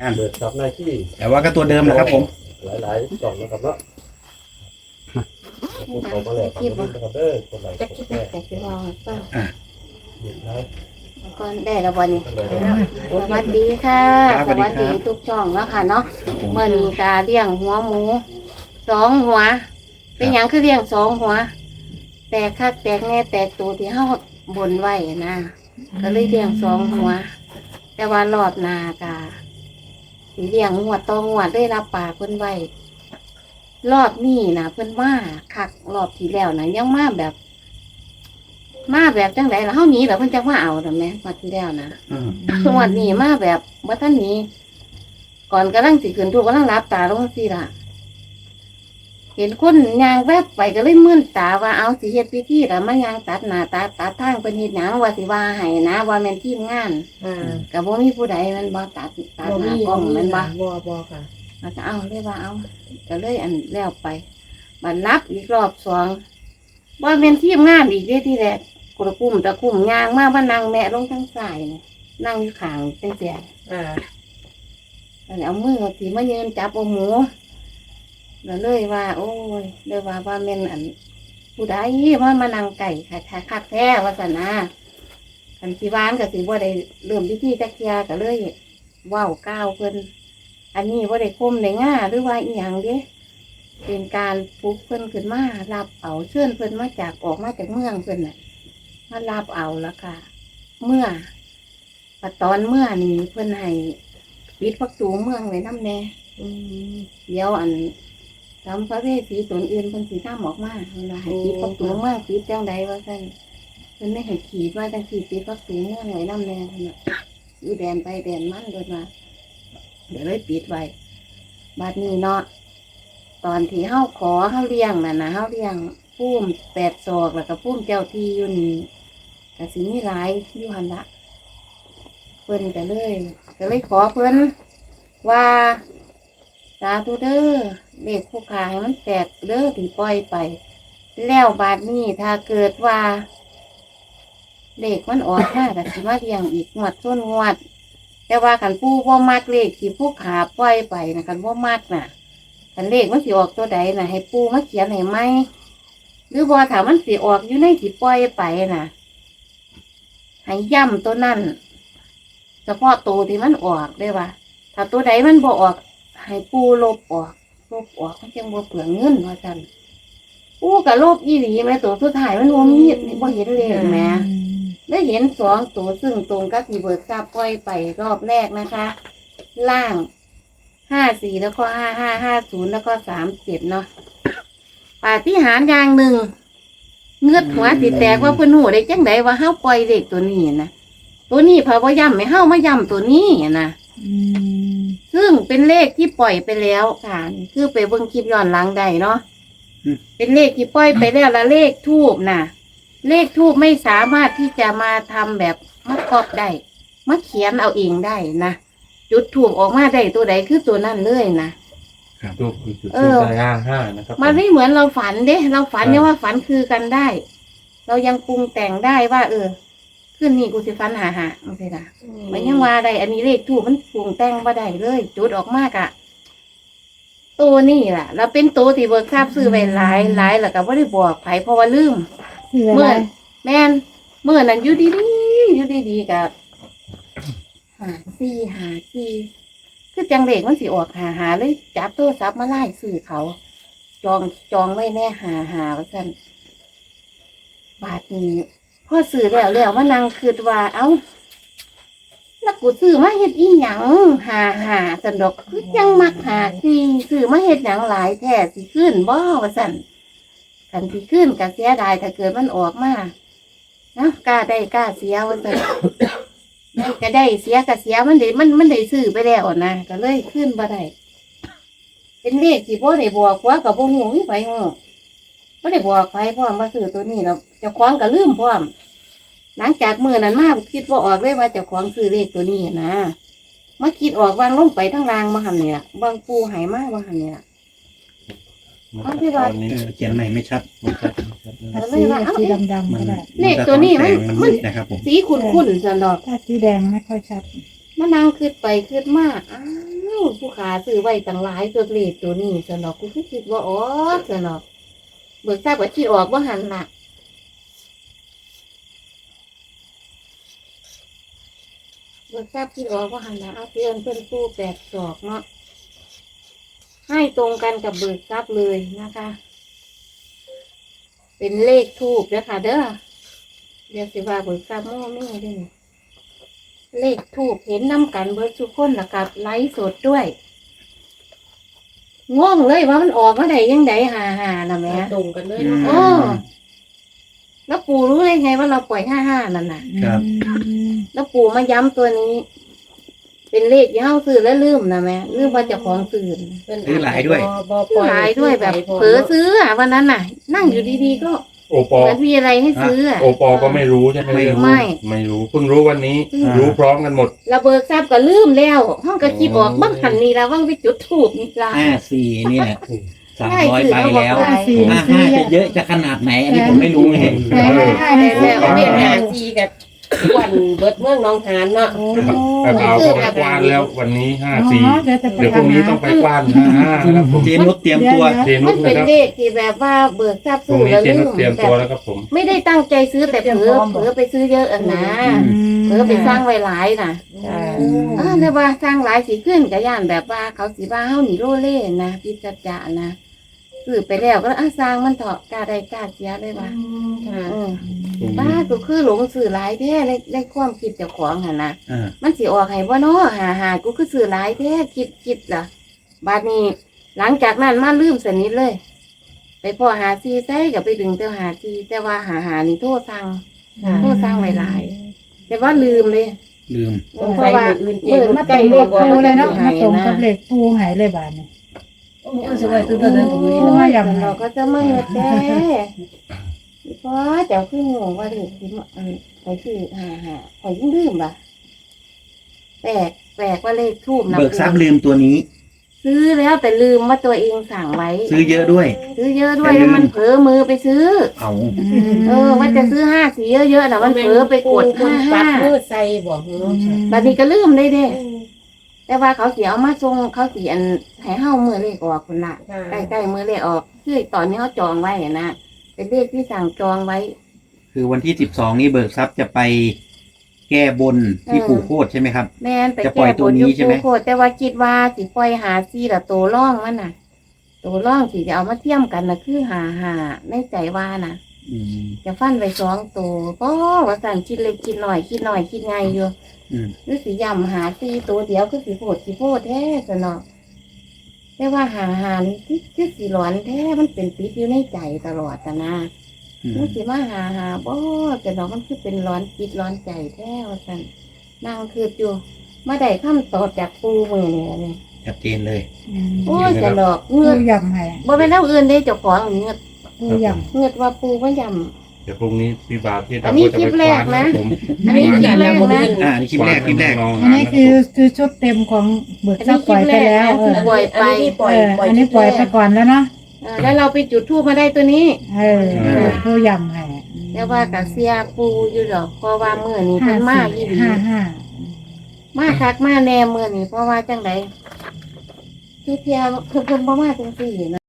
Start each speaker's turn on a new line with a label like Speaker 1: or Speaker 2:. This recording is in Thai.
Speaker 1: อ่าน
Speaker 2: เปิดจับหน้าที่
Speaker 1: แต่ว่าก็ตัวเดิมนะครับผม
Speaker 2: หลายๆกล่องนะครับเนาะพูดออกมาแล้วครับนะครับเด้อคนไหน
Speaker 3: จะ
Speaker 2: ก
Speaker 3: คิด
Speaker 2: ดแม่
Speaker 3: แต่สิว่าฟัง
Speaker 2: หยิบได้
Speaker 3: ก่อนได้แล้ววันนี้
Speaker 2: ทั้งเลย
Speaker 3: สวัสดีค่ะสวัสดีทุกช่องแล้วค่ะเนาะ
Speaker 1: ครับผม
Speaker 3: เมื่อนี้กาเลี้ยงหัวหมูสองหัว เป็นหยังคือเลี้ยงสองหัว แตกคักแตกแน่แตกตัวที่เฮาบนไว้นะก็เลยเลี้ยงสองหัว แต่ว่ารอบหนากา สิเลี้ยงหัวตองหัวได้รับปากเพิ่นไว้รอบนี้นะเพิ่นมาคักรอบที่แล้วนะยังมาแบบ มาแบบจังไดล่ะเฮาหนีแล้วเพิ่นจังมาเอาดอกแม่งวดที่แล้วนะ
Speaker 1: อืม
Speaker 3: งวดนี้มาแบบว่าท่านนี้ก่อนกำลังสิขึ้นทุกกำลังรับตาลงสิล่ะ เห็นคนยางแวบไปก็เลยมื่นตาว่าเอาสิเฮ็ดพิธีแล้วมายางตัดหน้าตาตัดทางเป็นเฮ็ดหยังว่าสิว่าให้นะว่าแม่นทีมงาน
Speaker 4: อ่า
Speaker 3: ก็บ่มีผู้ใดแมันบ่ตัดตัด
Speaker 4: บ่
Speaker 3: ห
Speaker 4: มี
Speaker 3: น้ากล้องแมันบ่
Speaker 4: บ่บ่ค่ะ
Speaker 3: เราจะเอาเลยว่าเอาก็เลยอันแล้วไปบัดนับอีกรอบสองว่าเป็นทีมงานอีกเด้ที่แรกกระกุ้มตะกุ้มยางมาว่านั่งแม่ลงทั้งสายนี่นั่งอยู่ข้างเตียง
Speaker 4: อ่า
Speaker 3: อันนี้เอามือสีมายืนจับเอาหมู แล้วเลยว่า โอ้ยเลยว่าว่าเม่นอันผู้ใดว่ามานั่งไก่ค่ะค่ะคักแท้ว่าสนะอันที่บ้านก็สิว่าได้เริ่มพิธีจักเทียก็เลยเว้าวก้าวเพิ่นอันนี้ว่าได้คมได้ง่าหรือว่าอีหยังเด้เป็นการปลุกเพิ่นขึ้นมารับเอาเชิญเพิ่นมาจากออกมาจากเมืองเพิ่นน่ะมารับเอาแล้วค่ะ เมื่อปัดตอนเมื่อนี้เพิ่นให้ปิดประตูเมืองไว้น้ำแน่
Speaker 4: อืม
Speaker 3: เดี๋ยวอัน ทำพระเวสสีตนอื่นเพิ่นสีน้ำออกมาเว่าให้ปิดประตูเมืองปิดจังใดว่าซั่นเพิ่นไม่ให้ขีดว่าจังสีปิดประตูเมืองไว้น้ำแน่เพิ่นน่ะอยู่แดนไปแดนมันโดยมาเดี๋ยวเลยปิดไว้บัดนี้เนาะตอนที่เฮาขอเฮาเลี้ยงน่ะนะเฮาเลี้ยงพุ่มแปดศอกแล้วก็พุ่มเจ้าที่อยู่นี่กสิมีหลายอยู่หันละเพิ่นก็เลย ก็เลยขอเพิ่นว่า สาธุเด้อเด็กผู้ขายมันแตกเด้อที่ปล่อยไป แล้วบาดนี้ถ้าเกิดว่าเด็กมันออกมาก็สิมาเลี้ยงอีกงวดส้นงวด แต่ว่าขันปูบ่ามักเลขที่ผู้ขาปล่อยไปนะขันบ่ามักน่ะขันเลขมันสิออกตัวใดน่ะ ให้ปูมาเขียนให้ไหมหรือบ่าถามมันสิออกอยู่ในที่ปล่อยไปน่ะให้ย่ำตัวนั้นเฉพาะตัวที่มันออกได้ว่าถ้าตัวใดมันบ่ออก ให้ปูลบออกลบออกมันจังบ่เปลืองเงินว่าจันปูกับลบอีหลีแม่ตัวสุดท้ายมันบ่มีบ่เห็นเลยแหม่ได้เห็นสองตัวซึ่งตรงกับที่เบิกทราบปล่อยไปรอบแรกนะคะ ล่างห้าสี่แล้วก็ห้าห้าห้าศูนย์แล้วก็สามเจ็ดเนาะปาฏิหาริย์อย่างหนึ่งเงือดหัวสิแตกว่าเพิ่นหูได้จังไดว่าเฮาปล่อยเด็กตัวนี้นะตัวนี้พระว่าย่ำไม่เฮ้ามาย่ำตัวนี้นะ
Speaker 4: อืม
Speaker 3: ซึ่งเป็นเลขที่ปล่อยไปแล้วค่ะ คือไปเบิ่งคลิปย้อนหลังได้เนาะเป็นเลขที่ปล่อยไปแล้วและเลขทูบน่ะ เลขทูบไม่สามารถที่จะมาทำแบบมาครอบได้มาเขียนเอาเองได้นะจุดถูกออกมาได้ตัวใดคือตัวนั้นเลยนะ
Speaker 2: รูปคือจุด
Speaker 3: เอ
Speaker 2: ทู
Speaker 3: อ
Speaker 2: บได้ห้าห้านะครับ
Speaker 3: มันไม่เหมือนเราฝันเด้ เราฝันเนี่ยว่าฝันคือกันได้ เรายังปรุงแต่งได้ว่า เออ ขึ้นนี่กูสิฝันหาหาไม่ใช่ละมันยังว่าได้ อันนี้เลขถูกมันปรุงแต่งบ่ได้เลย จุดออกมากอะตัวนี่ล่ะแล้วเป็นตัวที่เบิกทราบซื้อไปหลายหลายแล้วก็บ่ได้บอกไผเพราะว่าลืม
Speaker 4: ที่เว
Speaker 3: เมื่อ
Speaker 4: ลา
Speaker 3: แม่นเมื่อนั้นอยู่ดีๆอยู่ดีๆกับหาซี่หาซี่คือจังเด็กมันสิออกหาหาเลยจับโทรศัพท์มาไล่ซื้อเขา จองจองไว้แน่หาหาว่าซั่นบาทนี้ พอซื้อแล้วแล้วมานั่งคิดว่า เอ้าแล้วกูซื้อมาเฮ็ดอีหยังหาหาสันดอกคือยังมักหาซีซื้อมาเฮ็ดหยังหลายแท้สิขึ้นบ่ว่าซั่นกันสิขึ้นก็เสียดายถ้าเกิดมันออกมานะกล้าได้กล้าเสียว่าซั่นนั่นก็ได้เสียก็เสียมันได้มันมันได้ซื้อไปแล้วนะก็เลยขึ้นบ่ได้เป็นเลขที่บ่ได้บอกว่าก็บ่ฮู้ไผฮู้ บ่ได้บอกไผพร้อมว่าซื้อตัวนี้แล้วเจ้าของก็ลืมพร้อม หลังจากมือนั้นมาคิดว่าออกเลยว่าเจ้าของซื้อเลขตัวนี้นะมาคิดออกวางลงไปทั้งรางมาหันเนี่ยบางปูหายมากมาหันเนี่ยเอาที่ว่า
Speaker 2: ตอนนี้
Speaker 1: เออเขียนใหม่ไม่ชัด
Speaker 2: มันชัดชัดนะ
Speaker 3: ก็เล
Speaker 4: สี
Speaker 3: ยว่าเอ้า
Speaker 4: สีดำๆก็ได้
Speaker 3: เลขตัวนี้มัน
Speaker 1: มัน
Speaker 3: มัน
Speaker 1: นะครับผม
Speaker 3: สีขุ่นๆสันดอก
Speaker 4: ถ้าสีแดงไม่ค่อยชัด
Speaker 3: มานั่งคืดไปคืดมาอ้าวผู้ขาซื้อไว้ต่างหลายตัวเลขตัวนี้สนอกกูคือคิดว่าอ๋อสนอก เบิกทราบว่าที่ออกว่าหันละเบิกทราบที่ออกว่าหันละเอาเพื่อนเพื่อนผู้แปดศอกเนาะให้ตรงกันกับเบิกทราบเลยนะคะ เป็นเลขทูบนะคะเด้อเดี๋ยวสิว่าเบิกทราบโม่ไม่ได้อเลขถูกเห็นน้ำกันเบิร์ดทุกคนแล้วกับไลฟ์สดด้วย งงเลยว่ามันออกมาได้ยังไงหาหาน่ะแม่
Speaker 4: ตรงกันเลย
Speaker 1: อื
Speaker 4: นะ
Speaker 1: ม
Speaker 3: โอ้แล้วปู่รู้ได้ไงว่าเราปล่อยห้าห้านั่นน่ะ
Speaker 1: ครับ
Speaker 3: แล้วปู่มาย้ำตัวนี้ เป็นเลขที่เฮาซื้อแล้วลืมนะแม่ลืมว่าเจะของซื้อ
Speaker 1: ซื้อหลายด้วย
Speaker 4: บ่บ่ปล่อย
Speaker 3: หลายด้วยแบบ เผลอซื้ออะวันนั้นน่ะ นั่งอยู่ดีๆก็
Speaker 2: โอปอ
Speaker 3: เหมือนมีอะไรให้ซื้ออะ
Speaker 2: โอปอก็ไม่รู้ใช่ไหม
Speaker 1: ไม่รู้
Speaker 3: ไม่
Speaker 2: ไม่รู้เพิ่งรู้วันนี้
Speaker 3: อืม
Speaker 2: รู้พร้อมกันหมด
Speaker 3: ระเบิดทราบก็ลืมแล้วห้องกระคิบออกบ้างหันนี่แล้วว่างไปจุดถูกนี่ละ
Speaker 1: ห้าสี่นี่แหละสาม
Speaker 3: ใช่
Speaker 1: ร้อย
Speaker 3: คือ
Speaker 1: ไป
Speaker 3: เขาบอก
Speaker 1: แล้ว
Speaker 3: ว่า
Speaker 4: สี่
Speaker 1: ห้าห้าจะเยอะจะขนาดไหน อันนี้ผมไม่รู้ไง
Speaker 4: ใช่ใช่
Speaker 3: ได้แล้ว
Speaker 4: เวียดนามจีกับ วันเบิดเมืองหน้องหานเนาะ
Speaker 5: โอ้
Speaker 2: แต่เอาก็ไปกวานแล้ววันนี้ห้าสี่
Speaker 5: เดี๋ยวจะไป
Speaker 2: เดี๋ยวพรุ่งนี้ต้องไปกวานห้าห้านะครับผม
Speaker 1: เจนุชเตรียมตัว
Speaker 2: เจนุ
Speaker 3: มั
Speaker 2: ช
Speaker 3: น
Speaker 2: นะ
Speaker 3: เป็น
Speaker 2: ครับ
Speaker 3: เลขที่แบบว่าเบิกทราบ
Speaker 2: พรุ่
Speaker 3: ซื้
Speaker 2: ง
Speaker 3: อ
Speaker 2: นี้
Speaker 3: แล้ว
Speaker 2: เจ
Speaker 3: ลื
Speaker 2: นุช
Speaker 3: ม
Speaker 2: เตรียม
Speaker 3: แบ
Speaker 2: ตัว
Speaker 3: บ
Speaker 2: แล้วครับผม
Speaker 3: ไม่ได้ตั้งใจซื้อแต่เผลอเผลอไปซื้อเยอะอะนะเผลอไปสร้างไว้หลายน่ะ
Speaker 4: ค่ะ
Speaker 3: อ่าแต่ว่าสร้างหลายสีขึ้นกับย่านแบบว่าเขาสีว่าเฮาหนีโลเล่นะพิจารณานะ ซื้อไปแล้วก็อะสร้างมันเถาะกล้าได้กล้าเสียเลยว่า
Speaker 4: ค่ะ
Speaker 3: เออบ้าก็คือหลงซื้อหลายแท้ในในความคิดเจ้าของหั่นนะ
Speaker 1: อ่า
Speaker 3: มันสิออกให้บ่เนาะหาหากูคือซื้อหลายแท้คิดคิดล่ะบาดนี้ หลังจากนั้นมาลืมสนิทเลย ไปพอหาซีใส่ก็ไปดึงเต้าหาซีแต่ว่าหาหานี่โทษสั่ง
Speaker 4: ค่ะ
Speaker 3: โทษสั่งไว้หลาย แต่ว่าลืมเลย
Speaker 1: ลืม
Speaker 3: เพราะว่า
Speaker 4: มืออื่น
Speaker 3: เปิดมาใกล้เลข
Speaker 5: ปูเลยเนาะ
Speaker 3: ห
Speaker 5: มาตรงกับเลขปูหายเลยบาทเนี่ ย
Speaker 4: โอ้ยสวยตื่นเต้นผม
Speaker 3: โอ้
Speaker 4: นี่า
Speaker 5: อย่างไร
Speaker 3: เราก็จะไมาเฮ็ดแท้เพราะเจ้าคือหงว่าเด็กที่มาอันไปคือหาหาไปยิ่งลืมล่ะแปลกแปลกว่าเลขทูบนะ
Speaker 1: เบิกทรัพย์ลืมตัวนี้
Speaker 3: ซื้อแล้วแต่ลืมว่าตัวเองสั่งไว้
Speaker 1: ซื้อเยอะด้วย
Speaker 3: ซื้อเยอะด้วย
Speaker 1: แล้
Speaker 3: ว
Speaker 1: มั
Speaker 3: นเผลอมือไปซื้อ
Speaker 1: เอา
Speaker 3: เออว่าจะซื้อห้าสีเยอะๆนะมันเผลอไปกดห้าห้า
Speaker 4: ใส่บอกเนาะ
Speaker 3: บัดนี้ก็ลืมได้เด้ แต่ว่าเขาเสียเอามาทรงเขาเสียอันให้เฮ้ามือเลขออกคนละ
Speaker 4: ค่ะ
Speaker 3: ใกล้ๆมือเลขออกคือตอนนี้เขาจองไว้อะนะเป็นเลขที่สั่งจองไว้
Speaker 1: คือวันที่สิบสองนี้เบิกทรัพย์จะไปแก้บนที่
Speaker 3: เออ
Speaker 1: ปู่โคตรใช่ไหมครับ
Speaker 3: แม่นไป
Speaker 1: จะปล่อย
Speaker 3: แก้
Speaker 1: ตั
Speaker 3: บ
Speaker 1: วนนี้
Speaker 3: ยุค
Speaker 1: ใช่ไหม
Speaker 3: โคตรแต่ว่าคิดว่าสิปล่อยหาซีละตัวร่องมันน่ะ ตัวร่องสิจะเอามาเทียมกันนะคือหาหาในใจว่าน่ะ
Speaker 1: อืม
Speaker 3: จะฟันไปสองตัวก็ว่าสั่นคิดเล็กคิดหน่อยคิดหน่อยคิดไงอยู่
Speaker 1: อืม
Speaker 3: หรือสีย่ำหาซีตัวเดียวคือสีโพดสีโพดแท้สนอแต่ว่าหาหานี่คือคือสีร้อนแท้มันเป็นติดอยู่ในใจตลอดแต่นะ
Speaker 1: อืม
Speaker 3: มันสิมาหาหาบ่แต่เนาะมันคือเป็นร้อนจิตร้อนใจแท้ว่าสั่นนั่งคืออยู่มาได้คำตอบจากปูมือนี่ล่ะนี่
Speaker 1: ชัดเจนเลย
Speaker 3: โอ้ยจะดอก
Speaker 5: ปู
Speaker 3: เงือก
Speaker 5: ยำให้
Speaker 3: บ่เป็นเรื่องอื่นเด้เจ้าของเงือก
Speaker 5: ปูย
Speaker 3: เงือกว่าปูมันย
Speaker 2: เดี๋ยวพรุ่งนี้พี่บาทที่
Speaker 3: อันนี้
Speaker 2: ทำก็จะ
Speaker 3: คลิป
Speaker 2: ไป
Speaker 3: แร
Speaker 2: ก
Speaker 3: ก
Speaker 2: วาน
Speaker 3: นะ
Speaker 2: ครับผม
Speaker 3: อันนี้คลิปแรกนะ
Speaker 1: อ่านี่คลิปแรกคลิปแรก
Speaker 2: น้องำ
Speaker 5: อันนี้คือคือชุดเต็มของเบิกทรัพย์ปล่อยไปแล้วเออ
Speaker 3: ปล่อยไป
Speaker 4: อันนี้ปล่อย
Speaker 5: เออ
Speaker 4: ปล่อย
Speaker 5: อันนี้ปล่อยไปก่อนแล้วเนาะ
Speaker 3: เออแล้วเราไปจุดทูปมาได้ตัวนี้
Speaker 5: เออปูยำให้
Speaker 3: แต่ว่ากับเสียปูอยู่ดอกเพราะว่ามื้อนี้
Speaker 5: ห้า
Speaker 3: เพิ่นมา
Speaker 5: สี่
Speaker 3: อีหลี
Speaker 5: ห้าห้า
Speaker 3: มาคักมาแน่มื้อนี้เพราะว่าจังไดคือเพียเพิ่นเพิ่นบ่มาจังซี่นะ